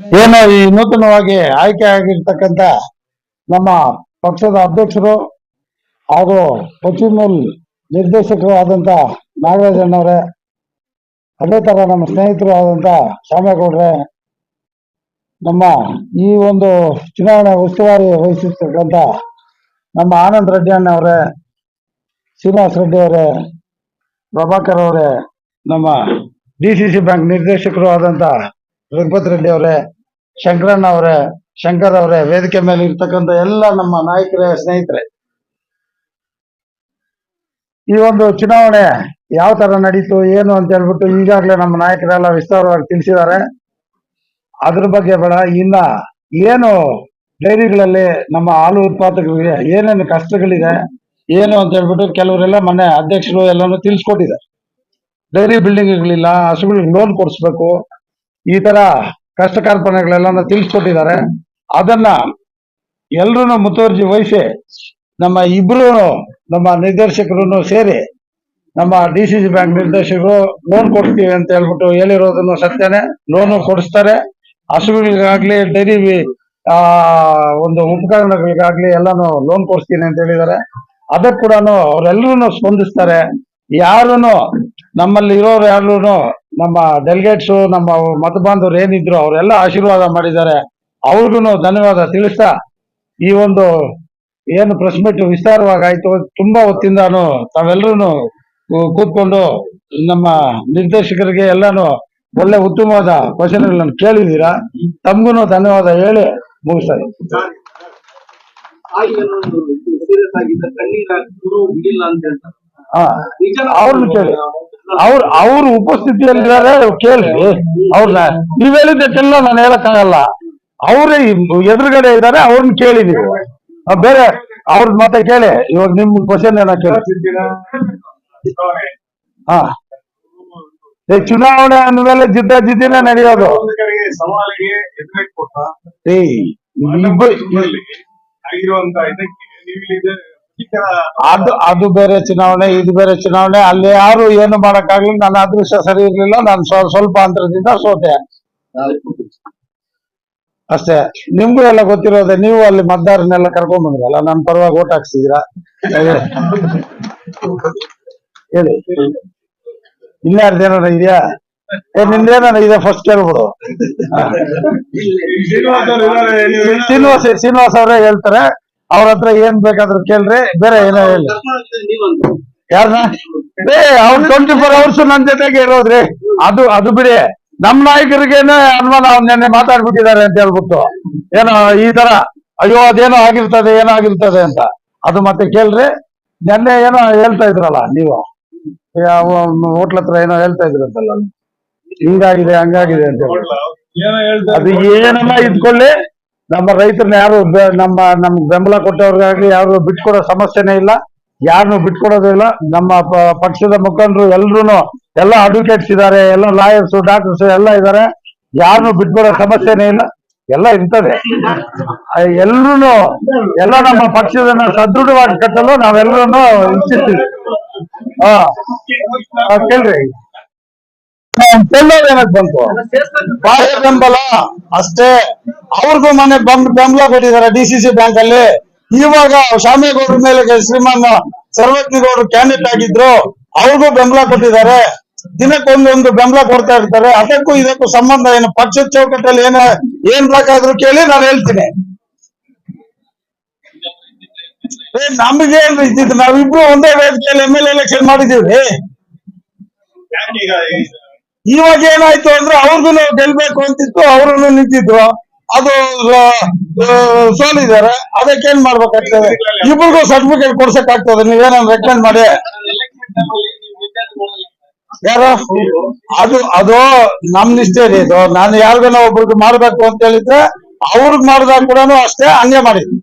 ಏನು ಈ ನೂತನವಾಗಿ ಆಯ್ಕೆ ಆಗಿರ್ತಕ್ಕಂಥ ನಮ್ಮ ಪಕ್ಷದ ಅಧ್ಯಕ್ಷರು ಹಾಗೂ ಪಶ್ಚಿಮೂಲ್ ನಿರ್ದೇಶಕರು ಆದಂತ ನಾಗರಾಜಣ್ಣವರೇ ಅದೇ ತರ ನಮ್ಮ ಸ್ನೇಹಿತರು ಆದಂತ ಶ್ಯಾಮೇಗೌಡ್ರೆ ನಮ್ಮ ಈ ಒಂದು ಚುನಾವಣೆ ಉಸ್ತುವಾರಿ ವಹಿಸಿರ್ತಕ್ಕಂಥ ನಮ್ಮ ಆನಂದ್ ರೆಡ್ಡಿ ಅಣ್ಣವರೇ, ಶ್ರೀನಿವಾಸ್ ರೆಡ್ಡಿ ಅವರೇ, ಪ್ರಭಾಕರ್ ಅವರೇ, ನಮ್ಮ ಡಿ ಸಿ ಸಿ ಬ್ಯಾಂಕ್ ನಿರ್ದೇಶಕರು ಆದಂತ ರಘುಪತ್ ರೆಡ್ಡಿ ಅವರೇ, ಶಂಕರಣ್ಣ ಅವರೇ, ಶಂಕರ್ ಅವರೇ, ವೇದಿಕೆ ಮೇಲೆ ಇರ್ತಕ್ಕಂಥ ಎಲ್ಲ ನಮ್ಮ ನಾಯಕರೇ, ಸ್ನೇಹಿತರೆ. ಈ ಒಂದು ಚುನಾವಣೆ ಯಾವ ತರ ನಡೀತು, ಏನು ಅಂತ ಹೇಳ್ಬಿಟ್ಟು ಈಗಾಗಲೇ ನಮ್ಮ ನಾಯಕರೆಲ್ಲ ವಿಸ್ತಾರವಾಗಿ ತಿಳಿಸಿದ್ದಾರೆ. ಅದ್ರ ಬಗ್ಗೆ ಬೇಡ, ಇನ್ನ ಏನು ಡೈರಿಗಳಲ್ಲಿ ನಮ್ಮ ಹಾಲು ಉತ್ಪಾದಕರಿಗೆ ಏನೇನು ಕಷ್ಟಗಳಿದೆ, ಏನು ಅಂತ ಹೇಳ್ಬಿಟ್ಟು ಕೆಲವರೆಲ್ಲ ಮನೆ ಅಧ್ಯಕ್ಷರು ಎಲ್ಲಾನು ತಿಳಿಸ್ಕೊಟ್ಟಿದ್ದಾರೆ. ಡೈರಿ ಬಿಲ್ಡಿಂಗ್ಗಳಿಲ್ಲ, ಹಸುಗಳಿಗೆ ಲೋನ್ ಕೊಡಿಸ್ಬೇಕು. ಈ ತರ ಕಷ್ಟ ಕಾರ್ಪಣ್ಯಗಳೆಲ್ಲ ತಿಳಿಸ್ಕೊಟ್ಟಿದ್ದಾರೆ. ಅದನ್ನ ಎಲ್ರು ಮುತುವರ್ಜಿ ವಹಿಸಿ ನಮ್ಮ ಇಬ್ರು ನಮ್ಮ ನಿರ್ದೇಶಕರು ಸೇರಿ ನಮ್ಮ ಡಿ ಸಿ ಸಿ ಬ್ಯಾಂಕ್ ನಿರ್ದೇಶಕರು ಲೋನ್ ಕೊಡ್ತೀವಿ ಅಂತ ಹೇಳ್ಬಿಟ್ಟು ಹೇಳಿರೋದನ್ನು ಸತ್ಯನೇ ಲೋನು ಕೊಡಿಸ್ತಾರೆ. ಹಸುಗಳಿಗಾಗ್ಲಿ ಡೈರಿ ಆ, ಒಂದು ಉಪಕರಣಗಳಿಗಾಗ್ಲಿ ಎಲ್ಲಾನು ಲೋನ್ ಕೊಡಿಸ್ತೀನಿ ಅಂತ ಹೇಳಿದ್ದಾರೆ. ಅದಕ್ಕೆ ಕೂಡ ಅವರೆಲ್ಲರೂ ಸ್ಪಂದಿಸ್ತಾರೆ. ಯಾರು ನಮ್ಮಲ್ಲಿ ಇರೋರು ಯಾರು ನಮ್ಮ ಡೆಲಿಗೇಟ್ಸು ನಮ್ಮ ಮತ ಬಾಂಧವರು ಏನಿದ್ರು ಅವರೆಲ್ಲ ಆಶೀರ್ವಾದ ಮಾಡಿದ್ದಾರೆ. ಅವ್ರಿಗೂ ಧನ್ಯವಾದ ತಿಳಿಸ್ತಾ ಈ ಒಂದು ಏನು ಪ್ರೆಸ್ ಮೀಟ್ ವಿಸ್ತಾರವಾಗಿ ಆಯ್ತು. ತುಂಬಾ ಹೊತ್ತಿಂದಾನು ತಾವೆಲ್ಲರೂ ಕೂತ್ಕೊಂಡು ನಮ್ಮ ನಿರ್ದೇಶಕರಿಗೆ ಎಲ್ಲಾನು ಒಳ್ಳೆ ಉತ್ತಮವಾದ ಕ್ವಶನ್ಗಳನ್ನು ಕೇಳಿದೀರಾ ತಮ್ಗೂ ಧನ್ಯವಾದ ಹೇಳಿ ಮುಗಿಸ್ತಾರೆ. ಹಾ ಅವ್ರನ್ನ ಕೇಳಿ. ಅವ್ರ ಅವ್ರ ಉಪಸ್ಥಿತಿಯಲ್ಲಿದ್ದಾರೆ ಕೇಳಿ ಅವ್ರನ್ನ ನೀವ್ ಹೇಳಿದ್ದಕ್ಕೆಲ್ಲ ನಾನು ಹೇಳಕ್ಕಾಗಲ್ಲ. ಅವ್ರೇ ಎದುರುಗಡೆ ಇದ್ದಾರೆ ಅವ್ರನ್ನ ಕೇಳಿ ನೀವು. ಆ, ಬೇರೆ ಅವ್ರದ್ ಮತ್ತೆ ಕೇಳಿ. ಇವಾಗ ನಿಮ್ ಕ್ವಶನ್ ಏನೋ ಕೇಳಿ? ಹಾ. ಈ ಚುನಾವಣೆ ಅಂದ್ಮೇಲೆ ಜಿದ್ದ ಜಿದ್ದಿನ ನಡೆಯೋದು. ಸವಾಲಿಗೆ ಅದು ಅದು ಬೇರೆ ಚುನಾವಣೆ ಇದು ಬೇರೆ ಚುನಾವಣೆ ಅಲ್ಲಿ ಯಾರು ಏನು ಮಾಡಕ್ಕಾಗ್ಲಿ ನನ್ನ ಅದೃಷ್ಟ ಸರಿ ಇರ್ಲಿಲ್ಲ ನಾನು ಸ್ವಲ್ಪ ಅಂತರದಿಂದ ಸೋತೆ. ಅಷ್ಟೇ. ನಿಮ್ಗೂ ಎಲ್ಲ ಗೊತ್ತಿರೋದೆ ನೀವು ಅಲ್ಲಿ ಮತದಾರನೆಲ್ಲ ಕರ್ಕೊಂಡ್ ಬಂದ್ರಲ್ಲ ನನ್ನ ಪರವಾಗಿ ಓಟ್ ಹಾಕ್ಸಿದೀರ ಹೇಳಿ. ಇನ್ಯಾರ್ದು ಏನಾರ ಇದೆಯಾ? ಏ ನಿಂದೇನಾರ ಇದೆ ಫಸ್ಟ್ ಕೇಳ್ಬಿಡು. ಶ್ರೀನಿವಾಸ್ ಶ್ರೀನಿವಾಸ್ ಅವರೇ ಹೇಳ್ತಾರೆ. ಅವ್ರ ಹತ್ರ ಏನ್ ಬೇಕಾದ್ರೂ ಕೇಳ್ರಿ ಬೇರೆ ಏನೋ ಹೇಳಿ. ಯಾರನ್ನ ಏ ಅವ್ನ್ ಟ್ವೆಂಟಿ ಫೋರ್ ಅವರ್ಸ್ ನನ್ ಜೊತೆಗೆ ಇರೋದ್ರಿ. ಅದು ಅದು ಬಿಡಿ. ನಮ್ ನಾಯಕರಿಗೇನೆ ಅನುಮಾನ ಅವ್ನ್ ನೆನ್ನೆ ಮಾತಾಡ್ಬಿಟ್ಟಿದ್ದಾರೆ ಅಂತ ಹೇಳ್ಬಿಟ್ಟು. ಏನೋ ಈ ತರ ಅಯ್ಯೋ ಅದೇನೋ ಆಗಿರ್ತದೆ ಏನೋ ಆಗಿರ್ತದೆ ಅಂತ. ಅದು ಮತ್ತೆ ಕೇಳ್ರಿ. ನೆನ್ನೆ ಏನೋ ಹೇಳ್ತಾ ಇದ್ರಲ್ಲ ನೀವು. ಹೋಟ್ಲ್ ಹತ್ರ ಏನೋ ಹೇಳ್ತಾ ಇದ್ರಂತಲ್ಲ ಹಿಂಗಾಗಿದೆ ಹಂಗಾಗಿದೆ ಅಂತ ಅದು ಏನನ್ನ ಇದ್ಕೊಳ್ಳಿ. ನಮ್ಮ ರೈತರನ್ನ ಯಾರು ನಮ್ಮ ನಮ್ಗೆ ಬೆಂಬಲ ಕೊಟ್ಟವ್ರಿಗಾಗಿ ಯಾರು ಬಿಟ್ಕೊಡೋ ಸಮಸ್ಯೆನೇ ಇಲ್ಲ ಯಾರನ್ನು ಬಿಟ್ಕೊಡೋದಿಲ್ಲ ನಮ್ಮ ಪಕ್ಷದ ಮುಖಂಡರು ಎಲ್ರು ಎಲ್ಲ ಅಡ್ವೊಕೇಟ್ಸ್ ಇದ್ದಾರೆ ಎಲ್ಲ ಲಾಯರ್ಸ್ ಡಾಕ್ಟರ್ಸ್ ಎಲ್ಲ ಇದ್ದಾರೆ ಯಾರನ್ನು ಬಿಟ್ಕೊಡೋ ಸಮಸ್ಯೆನೇ ಇಲ್ಲ. ಎಲ್ಲ ಇರ್ತದೆ ಎಲ್ರು ಎಲ್ಲ ನಮ್ಮ ಪಕ್ಷದನ್ನ ಸದೃಢವಾಗಿ ಕಟ್ಟಲು ನಾವೆಲ್ಲರೂ ಇಚ್ಛಿಸ್ತೀವಿ. ಹಾ ಕೇಳ್ರಿ. ಬಂತು? ಬಾಹ್ಯ ಬೆಂಬಲ, ಅಷ್ಟೇ. ಅವ್ರಿಗೂ ಮನೆ ಬೆಂಬ- ಬೆಂಬಲ ಕೊಟ್ಟಿದ್ದಾರೆ ಡಿ ಸಿ ಸಿ ಬ್ಯಾಂಕ್ ಅಲ್ಲಿ. ಇವಾಗ ಶಾಮೇಗೌಡ್ರ ಮೇಲೆ ಶ್ರೀಮಾನ್ ಸರ್ವಜ್ಞಗೌಡರು ಕ್ಯಾಂಡಿಡೇಟ್ ಆಗಿದ್ರು ಅವ್ರಿಗೂ ಬೆಂಬಲ ಕೊಟ್ಟಿದ್ದಾರೆ. ದಿನಕ್ಕೊಂದೊಂದು ಬೆಂಬಲ ಕೊಡ್ತಾ ಇರ್ತಾರೆ. ಅದಕ್ಕೂ ಇದಕ್ಕೂ ಸಂಬಂಧ ಏನು? ಪಕ್ಷದ ಚೌಕಟ್ಟಲ್ಲಿ ಏನ ಏನ್ ಬೇಕಾದ್ರೂ ಕೇಳಿ ನಾನು ಹೇಳ್ತೀನಿ. ಏ, ಏನ್ ಇದ್ದಿದ್ದು? ನಾವಿಬ್ರು ಒಂದೇ ವೇದಿಕೆಯಲ್ಲಿ ಎಂ ಎಲ್ ಎಲೆಕ್ಷನ್ ಮಾಡಿದೀವಿ ಇವಾಗ ಏನಾಯ್ತು ಅಂದ್ರೆ ಅವ್ರಿಗೂ ಗೆಲ್ಬೇಕು ಅಂತಿತ್ತು ಅವ್ರನ್ನು ನಿಂತಿದ್ರು. ಅದು ಸೋಲಿದ್ದಾರೆ ಅದಕ್ಕೆ ಏನ್ ಮಾಡ್ಬೇಕಾಗ್ತದೆ? ಇಬ್ರಿಗೂ ಸರ್ಟಿಫಿಕೇಟ್ ಕೊಡ್ಸಕ್ ಆಗ್ತದೆ ನೀವೇನೋ ರೆಕಮೆಂಡ್ ಮಾಡಿ. ಯಾರ? ಅದು ಅದು ನಮ್ ನಿಷ್ಠೆ ಇದು. ನಾನು ಯಾರಿಗಾನ ಒಬ್ರಿಗೆ ಮಾಡ್ಬೇಕು ಅಂತ ಹೇಳಿದ್ರೆ, ಅವ್ರಿಗೆ ಮಾಡಿದಾಗ ಕೂಡ ಅಷ್ಟೇ ಹಂಗೆ ಮಾಡಿದ್ವಿ